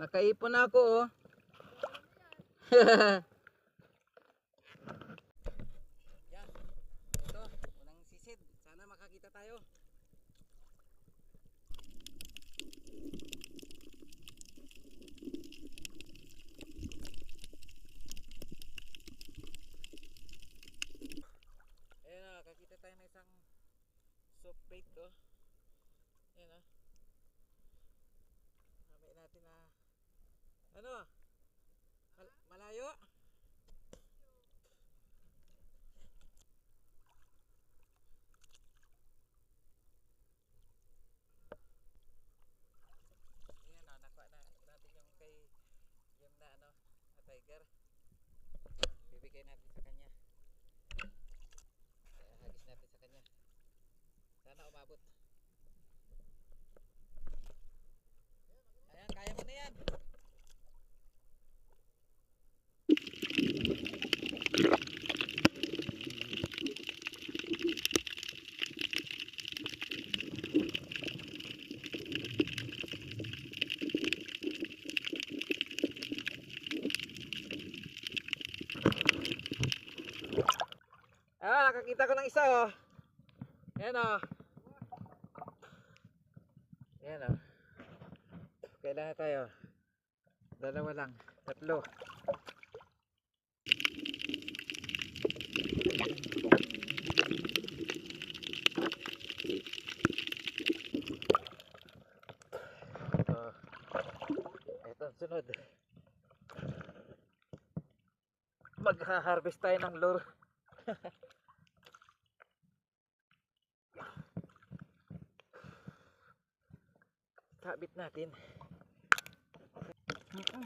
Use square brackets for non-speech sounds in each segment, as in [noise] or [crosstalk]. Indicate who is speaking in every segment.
Speaker 1: Nakaipon ako oh. [laughs] Yan. Ito, sisid. Sana makakita tayo. Ayan na, kakita tayo ng isang soft bait oh. Ayan ah. Mamaya natin na ano? Mal- malayo? Ayan o, nakuha na natin yung kay yung na ano, na tiger. Bibigay natin sa kanya. Kaya hagis natin sa kanya. Sana umabot. Ayan, kaya mo na yan. Ah, nakakita ko ng isa oh. Ayan oh. Ayan oh. Kailangan tayo. Dalawa lang. Tatlo. Ito. Ito ang sunod. Magha-harvest tayo ng lure. [laughs] Sabit natin. Ayan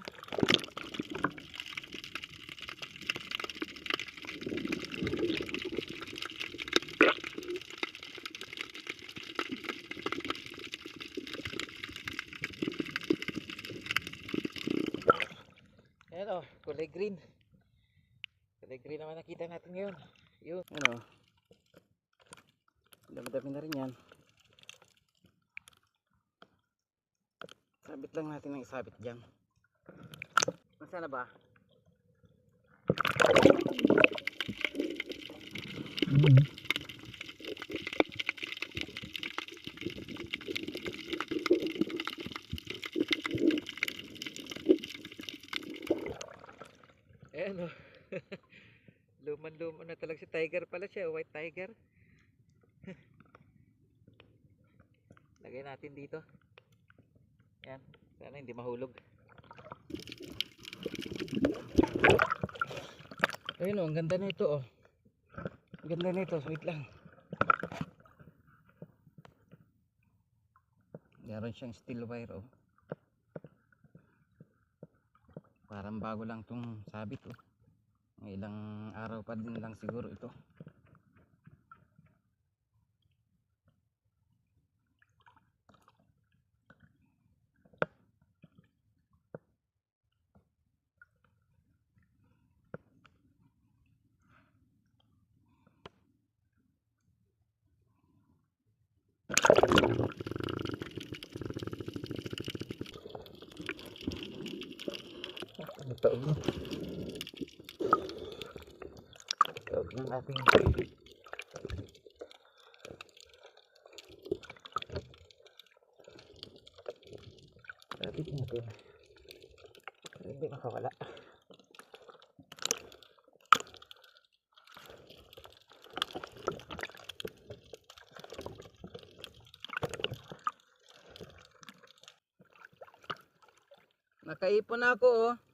Speaker 1: o, kulay green. Kulay green naman nakita natin ngayon. Yun. Ano? Dami-dami na rin yan. Sabit lang natin ng isabit dyan. Nasaan na ba? [laughs] Ayan o. Luman-luman na talaga si tiger pala siya. White tiger. [laughs] Lagay natin dito. Yan. Sana hindi mahulog. Ayun oh, ang ganda nito oh. Ang ganda nito, wait lang. Meron siyang steel wire oh. Parang bago lang tong sabit oh. May ilang araw pa din lang siguro ito. Taog na? Ng ating Sabit natin. Hindi makawala. Nakaipon ako oh.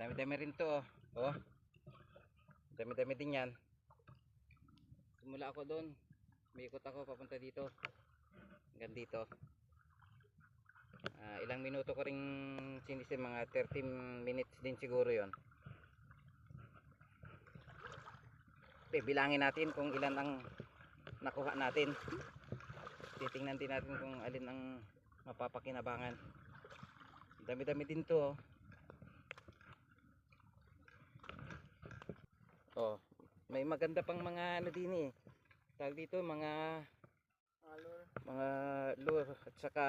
Speaker 1: Dami-dami rin to. Oh. oh. Dami-dami din yan. Simula ako doon. Umiikot ako papunta dito. Hanggang dito. Ah, ilang minuto ko ring sinisim. Mga 30 minutes din siguro yon. Okay, bilangin natin kung ilan ang nakuha natin. Titingnan din natin kung alin ang mapapakinabangan. Dami-dami din to. Oh. Oh, may maganda pang mga ano din eh. Tawag dito mga
Speaker 2: Alor.
Speaker 1: mga lure at saka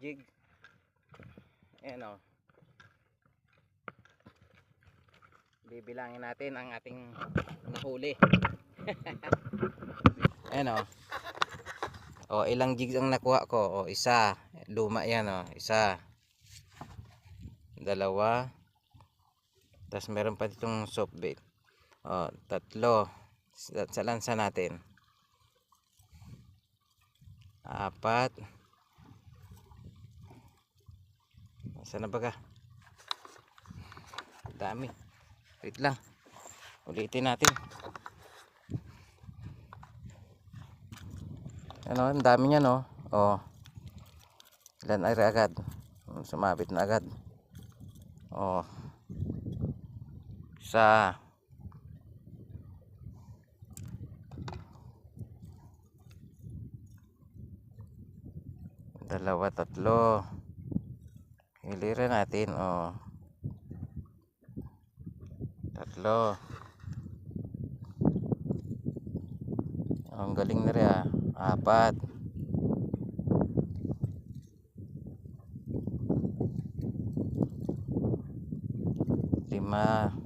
Speaker 1: jig. Ayan oh. Bibilangin natin ang ating nahuli. [laughs] Ayan oh. Oh, ilang jigs ang nakuha ko? Oh, isa. Luma 'yan oh, isa. Dalawa. Tapos meron pa ditong soft bait. Oh, tatlo. Sa, sa lansa natin. Apat. Saan na ba ka? Dami. Wait lang. Ulitin natin. Ano, ang dami niya no. Oh. Ilan ay agad. Sumabit na agad. Oh. Isa. Dalawa, tatlo. Hilirin natin, oh. Tatlo. Ang galing na rin, ah. Apat. Lima.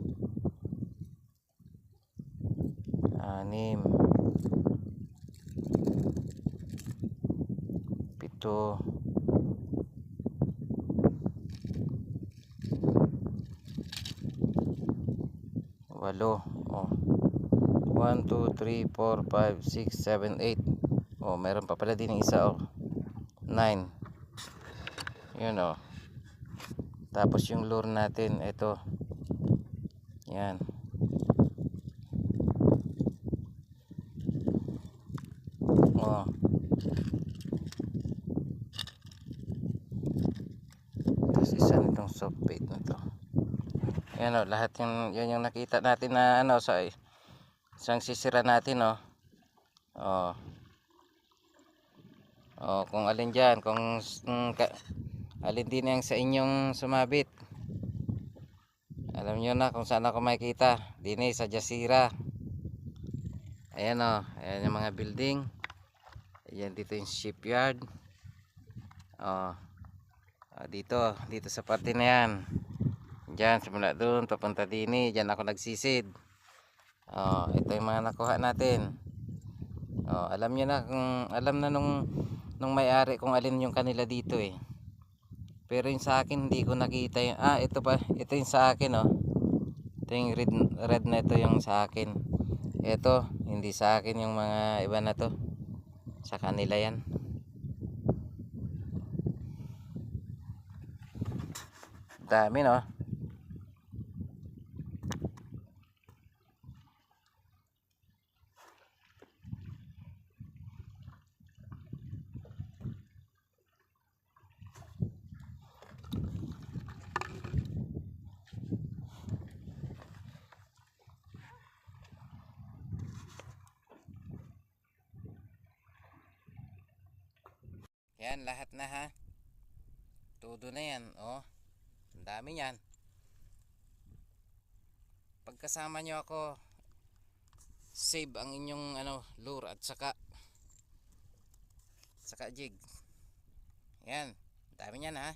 Speaker 1: Pito. Walo. Oh. 1, 2, 3, 4, 5, 6, 7, 8. Oh, meron pa pala din isa oh. 9. Yun oh. Tapos yung lure natin, ito. Yan. Oh. Tapos isa nitong soft bait na to. Yan oh, lahat yung, yan yung nakita natin na ano sa isang sisira natin oh. Oh. Oh, kung alin diyan, kung mm, ka, alin din yang sa inyong sumabit. Alam niyo na kung saan ako makikita. Dini sa Jasira. Ayan oh, ayan yung mga building. Ayan dito yung shipyard. Oh. Ah, dito, dito sa parte na yan. Diyan, simula doon, papunta dini. Diyan ako nagsisid. Oh, ito yung mga nakuha natin. Oh, alam niyo na kung alam na nung nung may-ari kung alin yung kanila dito eh. Pero yung sa akin hindi ko nakita yung ah ito pa ito yung sa akin oh. Ito yung red, red na ito yung sa akin. Ito hindi sa akin yung mga iba na to. Sa kanila yan. Dami no. Yan, lahat na ha. Todo na yan, oh. Dami yan. Pagkasama nyo ako, save ang inyong ano, lure at saka saka jig. Yan, dami yan ha.